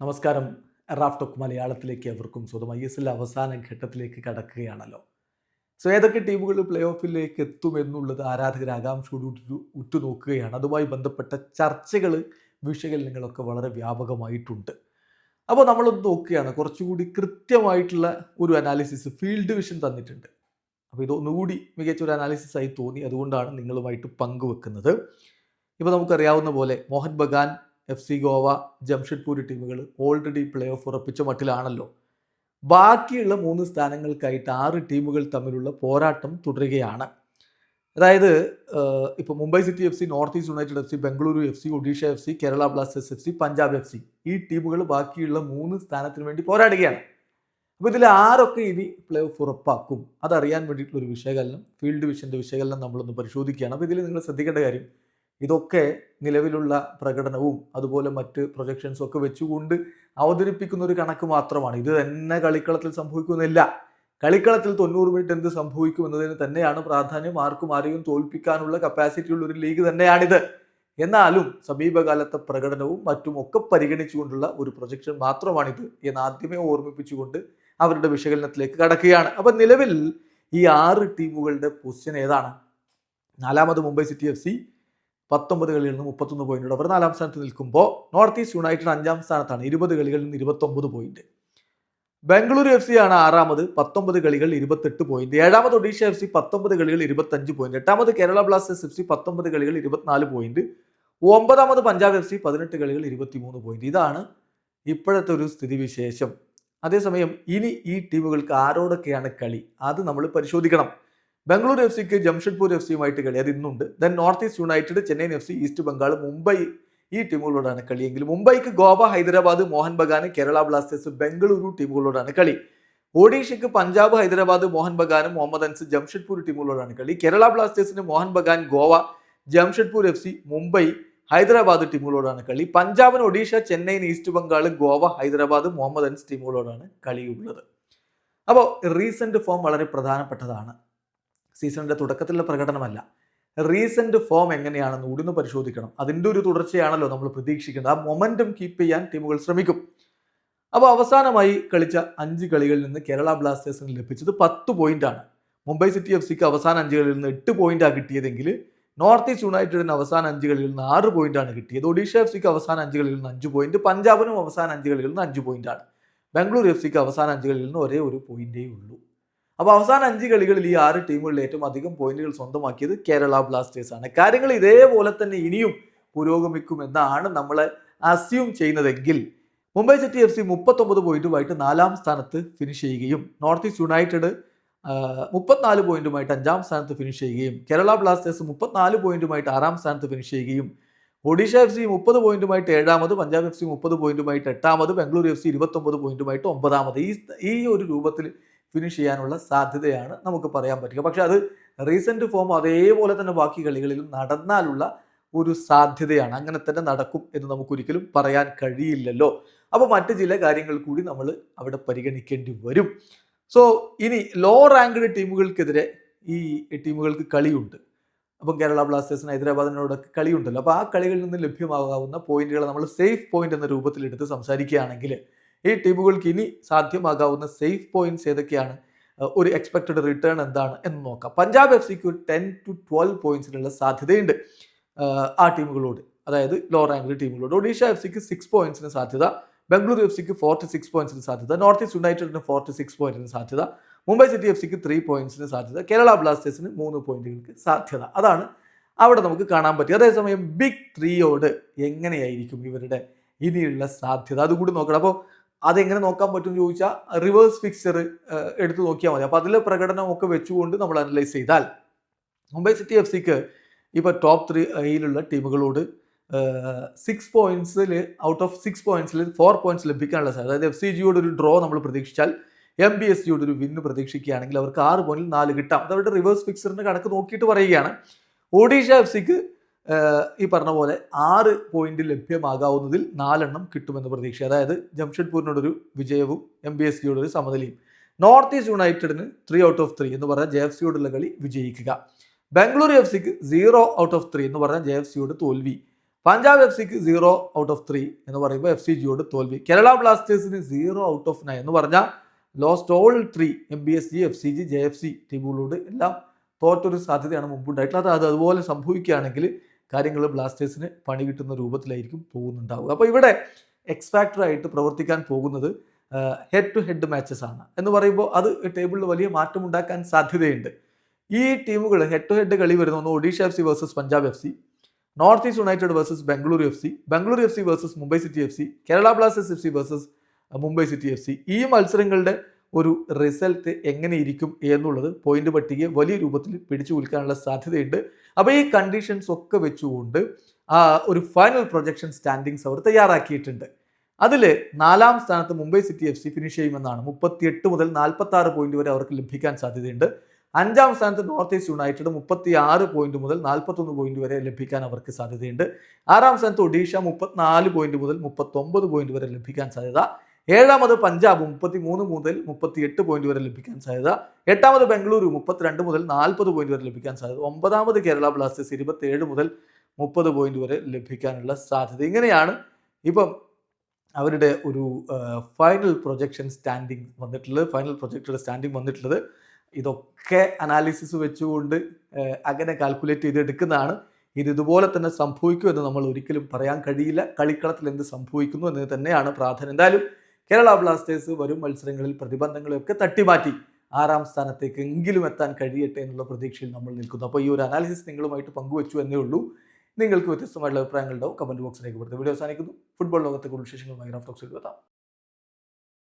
നമസ്കാരം. Raf talk മലയാളത്തിലേക്ക് അവർക്കും സ്വന്തം ഐ എസ് എൽ അവസാന ഘട്ടത്തിലേക്ക് കടക്കുകയാണല്ലോ. സോ ഏതൊക്കെ ടീമുകൾ പ്ലേ ഓഫിലേക്ക് എത്തുമെന്നുള്ളത് ആരാധകർ ആകാംക്ഷയോട് ഉറ്റുനോക്കുകയാണ്. അതുമായി ബന്ധപ്പെട്ട ചർച്ചകൾ വിശകലനങ്ങളൊക്കെ വളരെ വ്യാപകമായിട്ടുണ്ട്. അപ്പോൾ നമ്മളൊന്ന് നോക്കുകയാണ്. കുറച്ചുകൂടി കൃത്യമായിട്ടുള്ള ഒരു അനാലിസിസ് ഫീൽഡ് വിഷൻ തന്നിട്ടുണ്ട്. അപ്പോൾ ഇതൊന്നുകൂടി മികച്ച ഒരു അനാലിസിസ് ആയി തോന്നി. അതുകൊണ്ടാണ് നിങ്ങളുമായിട്ട് പങ്കുവെക്കുന്നത്. ഇപ്പോൾ നമുക്കറിയാവുന്ന പോലെ മോഹൻ ബഗാൻ എഫ് സി ഗോവ ജംഷഡ്പൂർ ടീമുകൾ ഓൾറെഡി പ്ലേ ഓഫ് ഉറപ്പിച്ച മട്ടിലാണല്ലോ. ബാക്കിയുള്ള മൂന്ന് സ്ഥാനങ്ങൾക്കായിട്ട് ആറ് ടീമുകൾ തമ്മിലുള്ള പോരാട്ടം തുടരുകയാണ്. അതായത് ഇപ്പോൾ Mumbai city F C north east united F C Bengaluru F C Odisha F C Kerala blasters F C Punjab F C. ഈ ടീമുകൾ ബാക്കിയുള്ള മൂന്ന് സ്ഥാനത്തിന് വേണ്ടി പോരാടുകയാണ്. അപ്പോൾ ഇതിൽ ആരൊക്കെ ഇനി പ്ലേ ഓഫ് ഉറപ്പാക്കും. അതറിയാൻ വേണ്ടിയിട്ടുള്ള ഒരു വിശകലനം ഫീൽഡ് വിഷന്റെ വിശകലനം നമ്മളൊന്ന് പരിശോധിക്കുകയാണ്. അപ്പോൾ ഇതിൽ നിങ്ങൾ ശ്രദ്ധിക്കേണ്ട കാര്യം ഇതൊക്കെ നിലവിലുള്ള പ്രകടനവും അതുപോലെ മറ്റ് പ്രൊജക്ഷൻസും ഒക്കെ വെച്ചുകൊണ്ട് അവതരിപ്പിക്കുന്ന ഒരു കണക്ക് മാത്രമാണ്. ഇത് തന്നെ കളിക്കളത്തിൽ സംഭവിക്കുന്നില്ല. കളിക്കളത്തിൽ തൊണ്ണൂറ് മിനിറ്റ് എന്ത് സംഭവിക്കും എന്നതിന് തന്നെയാണ് പ്രാധാന്യം ആർക്കും ആരെയും തോൽപ്പിക്കാനുള്ള കപ്പാസിറ്റി ഉള്ള ഒരു ലീഗ് തന്നെയാണിത്. എന്നാലും സമീപകാലത്തെ പ്രകടനവും മറ്റും ഒക്കെ പരിഗണിച്ചുകൊണ്ടുള്ള ഒരു പ്രൊജക്ഷൻ മാത്രമാണിത് എന്ന് ആദ്യമേ ഓർമ്മിപ്പിച്ചുകൊണ്ട് അവരുടെ വിശകലനത്തിലേക്ക് കടക്കുകയാണ്. അപ്പം നിലവിൽ ഈ ആറ് ടീമുകളുടെ പൊസിഷൻ ഏതാണ്? നാലാമത് മുംബൈ സിറ്റി എഫ് സി പത്തൊമ്പത് കളികളിൽ നിന്ന് മുപ്പത്തൊന്ന് പോയിന്റ് അവർ നാലാം സ്ഥാനത്ത് നിൽക്കുമ്പോൾ നോർത്ത് ഈസ്റ്റ് യുണൈറ്റഡ് അഞ്ചാം സ്ഥാനത്താണ്. ഇരുപത് കളികളിൽ നിന്ന് ഇരുപത്തൊമ്പത് പോയിന്റ് ബംഗളൂരു എഫ് സി ആണ് ആറാമത്. പത്തൊമ്പത് കളികൾ ഇരുപത്തെട്ട് പോയിന്റ് ഏഴാമത് ഒഡീഷ എഫ് സി പത്തൊമ്പത് കളികൾ ഇരുപത്തഞ്ച് പോയിന്റ് എട്ടാമത് കേരള ബ്ലാസ്റ്റേഴ്സ് എഫ് സി പത്തൊമ്പത് കളികൾ ഇരുപത്തിനാല് പോയിന്റ് ഒമ്പതാമത് പഞ്ചാബ് എഫ് സി പതിനെട്ട് കളികൾ ഇരുപത്തിമൂന്ന് പോയിന്റ് ഇതാണ് ഇപ്പോഴത്തെ ഒരു സ്ഥിതിവിശേഷം. അതേസമയം ഇനി ഈ ടീമുകൾക്ക് ആരോടൊക്കെയാണ് കളി? അത് നമ്മൾ പരിശോധിക്കണം. ബംഗളൂരു എഫ് സിക്ക് ജംഷഡ്പൂർ എഫ് സിയുമായിട്ട് കളി. അത് ഇന്നുണ്ട്. Then north east united Chennaiyin F C east Bengal Mumbai ഈ ടീമുകളോടാണ് കളിയെങ്കിൽ മുംബൈക്ക് ഗോവ ഹൈദരാബാദ് മോഹൻ ബഗാന് കേരള ബ്ലാസ്റ്റേഴ്സ് ബംഗളൂരു ടീമുകളോടാണ് കളി. ഒഡീഷയ്ക്ക് പഞ്ചാബ് ഹൈദരാബാദ് മോഹൻ ബഗാനും മുഹമ്മദ് അൻസ് ജംഷഡ്പൂർ ടീമുകളോടാണ് കളി. കേരള ബ്ലാസ്റ്റേഴ്സിന് മോഹൻ ബഗാൻ ഗോവ ജംഷഡ്പൂർ എഫ് സി മുംബൈ ഹൈദരാബാദ് ടീമുകളോടാണ് കളി. പഞ്ചാബിന് ഒഡീഷ ചെന്നൈയിൻ ഈസ്റ്റ് ബംഗാൾ ഗോവ ഹൈദരാബാദ് മുഹമ്മദ് അൻസ് ടീമുകളോടാണ് കളിയുള്ളത്. അപ്പോൾ റീസെന്റ് ഫോം വളരെ പ്രധാനപ്പെട്ടതാണ്. സീസണിന്റെ തുടക്കത്തിലുള്ള പ്രകടനമല്ല. റീസെന്റ് ഫോം എങ്ങനെയാണെന്ന് കൂടി പരിശോധിക്കണം. അതിന്റെ ഒരു തുടർച്ചയാണല്ലോ നമ്മൾ പ്രതീക്ഷിക്കുന്നത് ആ മൊമെന്റം കീപ്പ് ചെയ്യാൻ ടീമുകൾ ശ്രമിക്കും. അപ്പോൾ അവസാനമായി കളിച്ച അഞ്ച് കളികളിൽ നിന്ന് കേരള ബ്ലാസ്റ്റേഴ്സിന് ലഭിച്ചത് പത്ത് പോയിന്റാണ് മുംബൈ സിറ്റി എഫ് സിക്ക് അവസാന അഞ്ച് കളിയിൽ നിന്ന് എട്ട് പോയിന്റാണ് കിട്ടിയതെങ്കിൽ നോർത്ത് ഈസ്റ്റ് യുണൈറ്റഡിന് അവസാന അഞ്ച് കളിയിൽ നിന്ന് ആറ് പോയിന്റാണ് കിട്ടിയത്. ഒഡീഷ എഫ് സിക്ക് അവസാന അഞ്ച് കളിയിൽ നിന്ന് അഞ്ച് പോയിന്റ് പഞ്ചാബിനും അവസാന അഞ്ച് കളിയിൽ നിന്ന് അഞ്ച് പോയിന്റാണ് ബാംഗ്ലൂർ എഫ് സിക്ക് അവസാന അഞ്ച് കളിയിൽ നിന്ന് ഒരേ ഒരു പോയിന്റേ ഉള്ളൂ അപ്പോൾ അവസാന അഞ്ച് കളികളിൽ ഈ ആറ് ടീമുകളിൽ ഏറ്റവും അധികം പോയിന്റുകൾ സ്വന്തമാക്കിയത് കേരള ബ്ലാസ്റ്റേഴ്സ് ആണ്. കാര്യങ്ങൾ ഇതേപോലെ തന്നെ ഇനിയും പുരോഗമിക്കുമെന്നാണ് നമ്മൾ അസ്യൂം ചെയ്യുന്നതെങ്കിൽ മുംബൈ സിറ്റി എഫ് സി മുപ്പത്തൊമ്പത് പോയിന്റുമായിട്ട് നാലാം സ്ഥാനത്ത് ഫിനിഷ് ചെയ്യുകയും നോർത്ത് ഈസ്റ്റ് യുണൈറ്റഡ് മുപ്പത്തിനാല് പോയിന്റുമായിട്ട് അഞ്ചാം സ്ഥാനത്ത് ഫിനിഷ് ചെയ്യുകയും കേരള ബ്ലാസ്റ്റേഴ്സ് മുപ്പത്തിനാല് പോയിന്റുമായിട്ട് ആറാം സ്ഥാനത്ത് ഫിനിഷ് ചെയ്യുകയും ഒഡീഷ എഫ് സി മുപ്പത് പോയിന്റുമായിട്ട് ഏഴാമത് പഞ്ചാബ് എഫ് സി മുപ്പത് പോയിന്റുമായിട്ട് എട്ടാമത് ബംഗളൂരു എഫ് സി ഇരുപത്തൊമ്പത് പോയിന്റുമായിട്ട് ഒമ്പതാമത്. ഈ ഈ ഒരു രൂപത്തിൽ ഫിനിഷ് ചെയ്യാനുള്ള സാധ്യതയാണ് നമുക്ക് പറയാൻ പറ്റുക. പക്ഷെ അത് റീസെന്റ് ഫോം അതേപോലെ തന്നെ ബാക്കി കളികളിലും നടന്നാലുള്ള ഒരു സാധ്യതയാണ്. അങ്ങനെ തന്നെ നടക്കും എന്ന് നമുക്കൊരിക്കലും പറയാൻ കഴിയില്ലല്ലോ. അപ്പോൾ മറ്റ് ചില കാര്യങ്ങൾ കൂടി നമ്മൾ അവിടെ പരിഗണിക്കേണ്ടി വരും. സോ ഇനി ലോ റാങ്ക്ഡ് ടീമുകൾക്കെതിരെ ഈ ടീമുകൾക്ക് കളിയുണ്ട്. അപ്പം കേരള ബ്ലാസ്റ്റേഴ്സിന് ഹൈദരാബാദിനോടൊക്കെ കളിയുണ്ടല്ലോ. അപ്പോൾ ആ കളികളിൽ നിന്ന് ലഭ്യമാകാവുന്ന പോയിന്റുകൾ നമ്മൾ സേഫ് പോയിന്റ് എന്ന രൂപത്തിലെടുത്ത് സംസാരിക്കുകയാണെങ്കിൽ ഈ ടീമുകൾക്ക് ഇനി സാധ്യമാകാവുന്ന സേഫ് പോയിന്റ്സ് ഏതൊക്കെയാണ്? ഒരു എക്സ്പെക്റ്റഡ് റിട്ടേൺ എന്താണ് എന്ന് നോക്കാം. പഞ്ചാബ് എഫ് സിക്ക് ഒരു ടെൻ ടു ട്വൽവ് പോയിന്റ്സിനുള്ള സാധ്യതയുണ്ട്. ആ ടീമുകളോട്. അതായത് ലോ റാങ്ക്ഡ് ടീമുകളോട്. ഒഡീഷ എഫ് സിക്ക് സിക്സ് പോയിന്റ്സിന് സാധ്യത. ബംഗളൂരു എഫ് സിക്ക് ഫോർട്ടി സിക്സ് പോയിന്റ്സിന് സാധ്യത. നോർത്ത് ഈസ്റ്റ് യുണൈറ്റഡിന് ഫോർട്ടി സിക്സ് പോയിന്റിന് സാധ്യത. മുംബൈ സിറ്റി എഫ് സിക്ക് ത്രീ പോയിന്റ്സിന് സാധ്യത. കേരള ബ്ലാസ്റ്റേഴ്സിന് മൂന്ന് പോയിന്റുകൾക്ക് സാധ്യത. അതാണ് അവിടെ നമുക്ക് കാണാൻ പറ്റും അതേസമയം ബിഗ് ത്രീയോട് എങ്ങനെയായിരിക്കും ഇവരുടെ ഇനിയുള്ള സാധ്യത? അതുകൂടി നോക്കണം. അപ്പോൾ അതെങ്ങനെ നോക്കാൻ പറ്റും ചോദിച്ചാൽ റിവേഴ്സ് ഫിക്സർ എടുത്ത് നോക്കിയാൽ മതി. അപ്പോൾ അതിലെ പ്രകടനം ഒക്കെ വെച്ചുകൊണ്ട് നമ്മൾ അനലൈസ് ചെയ്താൽ മുംബൈ സിറ്റി എഫ് സിക്ക് ഇപ്പോൾ ടോപ്പ് ത്രീ ഐയിലുള്ള ടീമുകളോട് സിക്സ് പോയിന്റ്സിൽ ഔട്ട് ഓഫ് സിക്സ് പോയിന്റ്സിൽ ഫോർ പോയിന്റ്സ് ലഭിക്കാനുള്ള സാധ്യത. അതായത് എഫ് സി ജിയോട് ഒരു ഡ്രോ നമ്മൾ പ്രതീക്ഷിച്ചാൽ എം ബി എസ് ജിയോട് ഒരു വിൻ പ്രതീക്ഷിക്കുകയാണെങ്കിൽ അവർക്ക് ആറ് പോയിന്റിൽ നാല് കിട്ടാം. അത് അവരുടെ റിവേഴ്സ് ഫിക്സറിന്റെ കണക്ക് നോക്കിയിട്ട് പറയുകയാണ്. ഒഡീഷ എഫ് സിക്ക് ഈ പറഞ്ഞ പോലെ ആറ് പോയിന്റ് ലഭ്യമാകാവുന്നതിൽ നാലെണ്ണം കിട്ടുമെന്ന് പ്രതീക്ഷ. അതായത് ജംഷഡ്പൂരിനോടൊരു വിജയവും എം ബി എസ് സിയോടൊരു സമനിലയും. നോർത്ത് ഈസ്റ്റ് യുണൈറ്റഡിന് ത്രീ ഔട്ട് ഓഫ് ത്രീ എന്ന് പറഞ്ഞാൽ ജെ എഫ് സിയോടുള്ള കളി വിജയിക്കുക. ബാംഗ്ലൂർ എഫ് സിക്ക് സീറോ ഔട്ട് ഓഫ് ത്രീ എന്ന് പറഞ്ഞാൽ ജെ എഫ് സിയോട് തോൽവി. പഞ്ചാബ് എഫ് സിക്ക് സീറോ ഔട്ട് ഓഫ് ത്രീ എന്ന് പറയുമ്പോൾ എഫ് സി ജിയോട് തോൽവി. കേരള ബ്ലാസ്റ്റേഴ്സിന് സീറോ ഔട്ട് ഓഫ് നയൻ എന്ന് പറഞ്ഞാൽ lost all three M B S G F C G J F C ടീമുകളോട് എല്ലാം തോറ്റൊരു സാധ്യതയാണ് മുമ്പുണ്ടായിട്ടുള്ളത്. അത് അതുപോലെ സംഭവിക്കുകയാണെങ്കിൽ കാര്യങ്ങൾ ബ്ലാസ്റ്റേഴ്സിന് പണി കിട്ടുന്ന രൂപത്തിലായിരിക്കും പോകുന്നുണ്ടാവുക. അപ്പോൾ ഇവിടെ എക്സ് ഫാക്ടറായിട്ട് പ്രവർത്തിക്കാൻ പോകുന്നത് ഹെഡ് ടു ഹെഡ് മാച്ചസ് ആണ്. എന്ന് പറയുമ്പോൾ അത് ടേബിളിൽ വലിയ മാറ്റം ഉണ്ടാക്കാൻ സാധ്യതയുണ്ട്. ഈ ടീമുകൾ ഹെഡ് ടു ഹെഡ് കളി വരുന്ന ഒന്ന് Odisha F C versus Punjab F C north east united versus Bengaluru F C Bengaluru F C versus Mumbai city F C Kerala blasters F C versus Mumbai city F C ഈ മത്സരങ്ങളുടെ ഒരു result എങ്ങനെ ഇരിക്കും എന്നുള്ളത് point പട്ടികയെ വലിയ രൂപത്തിൽ പിടിച്ചു കുലിക്കാനുള്ള സാധ്യതയുണ്ട്. അപ്പോൾ ഈ കണ്ടീഷൻസ് ഒക്കെ വെച്ചുകൊണ്ട് ഒരു ഫൈനൽ പ്രൊജക്ഷൻ സ്റ്റാൻഡിങ്സ് അവർ തയ്യാറാക്കിയിട്ടുണ്ട്. അതിൽ നാലാം സ്ഥാനത്ത് Mumbai city F C finish ചെയ്യുമെന്നാണ്. മുപ്പത്തിയെട്ട് മുതൽ നാൽപ്പത്തി ആറ് പോയിന്റ് വരെ അവർക്ക് ലഭിക്കാൻ സാധ്യതയുണ്ട്. അഞ്ചാം സ്ഥാനത്ത് നോർത്ത് ഈസ്റ്റ് യുണൈറ്റഡ് മുപ്പത്തി ആറ് പോയിന്റ് മുതൽ നാൽപ്പത്തൊന്ന് പോയിന്റ് വരെ ലഭിക്കാൻ അവർക്ക് സാധ്യതയുണ്ട്. ആറാം സ്ഥാനത്ത് ഒഡീഷ മുപ്പത്തിനാല് പോയിന്റ് മുതൽ മുപ്പത്തൊമ്പത് പോയിന്റ് വരെ ലഭിക്കാൻ സാധ്യത. ഏഴാമത് പഞ്ചാബ് മുപ്പത്തി മൂന്ന് മുതൽ മുപ്പത്തി എട്ട് പോയിന്റ് വരെ ലഭിക്കാൻ സാധ്യത. എട്ടാമത് ബംഗളൂരു മുപ്പത്തിരണ്ട് മുതൽ നാൽപ്പത് പോയിന്റ് വരെ ലഭിക്കാൻ സാധ്യത. ഒമ്പതാമത് കേരള ബ്ലാസ്റ്റേഴ്സ് ഇരുപത്തി മുതൽ മുപ്പത് പോയിന്റ് വരെ ലഭിക്കാനുള്ള സാധ്യത. ഇങ്ങനെയാണ് ഇപ്പം അവരുടെ ഒരു ഫൈനൽ പ്രൊജക്ഷൻ സ്റ്റാൻഡിങ് വന്നിട്ടുള്ളത്. ഫൈനൽ പ്രൊജക്ടഡ് സ്റ്റാൻഡിങ് വന്നിട്ടുള്ളത്. ഇതൊക്കെ അനാലിസിസ് വെച്ചുകൊണ്ട് അങ്ങനെ കാൽക്കുലേറ്റ് ചെയ്തെടുക്കുന്നതാണ്. ഇത് ഇതുപോലെ തന്നെ സംഭവിക്കുമെന്ന് നമ്മൾ ഒരിക്കലും പറയാൻ കഴിയില്ല. കളിക്കളത്തിൽ എന്ത് സംഭവിക്കുന്നു എന്ന് തന്നെയാണ് പ്രാധാന്യം. എന്തായാലും കേരള ബ്ലാസ്റ്റേഴ്സ് വരും മത്സരങ്ങളിൽ പ്രതിബന്ധങ്ങളെയൊക്കെ തട്ടിമാറ്റി ആറാം സ്ഥാനത്തേക്ക് എങ്കിലും എത്താൻ കഴിയട്ടെ എന്നുള്ള പ്രതീക്ഷയിൽ നമ്മൾ നിൽക്കുന്നു. അപ്പോൾ ഈ ഒരു അനാലിസിസ് നിങ്ങളുമായിട്ട് പങ്കുവച്ചു എന്നേ ഉള്ളൂ. നിങ്ങൾക്ക് വ്യത്യസ്തമായിട്ടുള്ള അഭിപ്രായങ്ങളുണ്ടാവും. കമന്റ് ബോക്സിലേക്ക് കൊടുത്ത് വീഡിയോ അവസാനിക്കുന്നു. ഫുട്ബോൾ ലോകത്തെ കൂടുതൽ വിശേഷങ്ങളുമായി റഫ്റ്റോക്സിൽ എത്താം.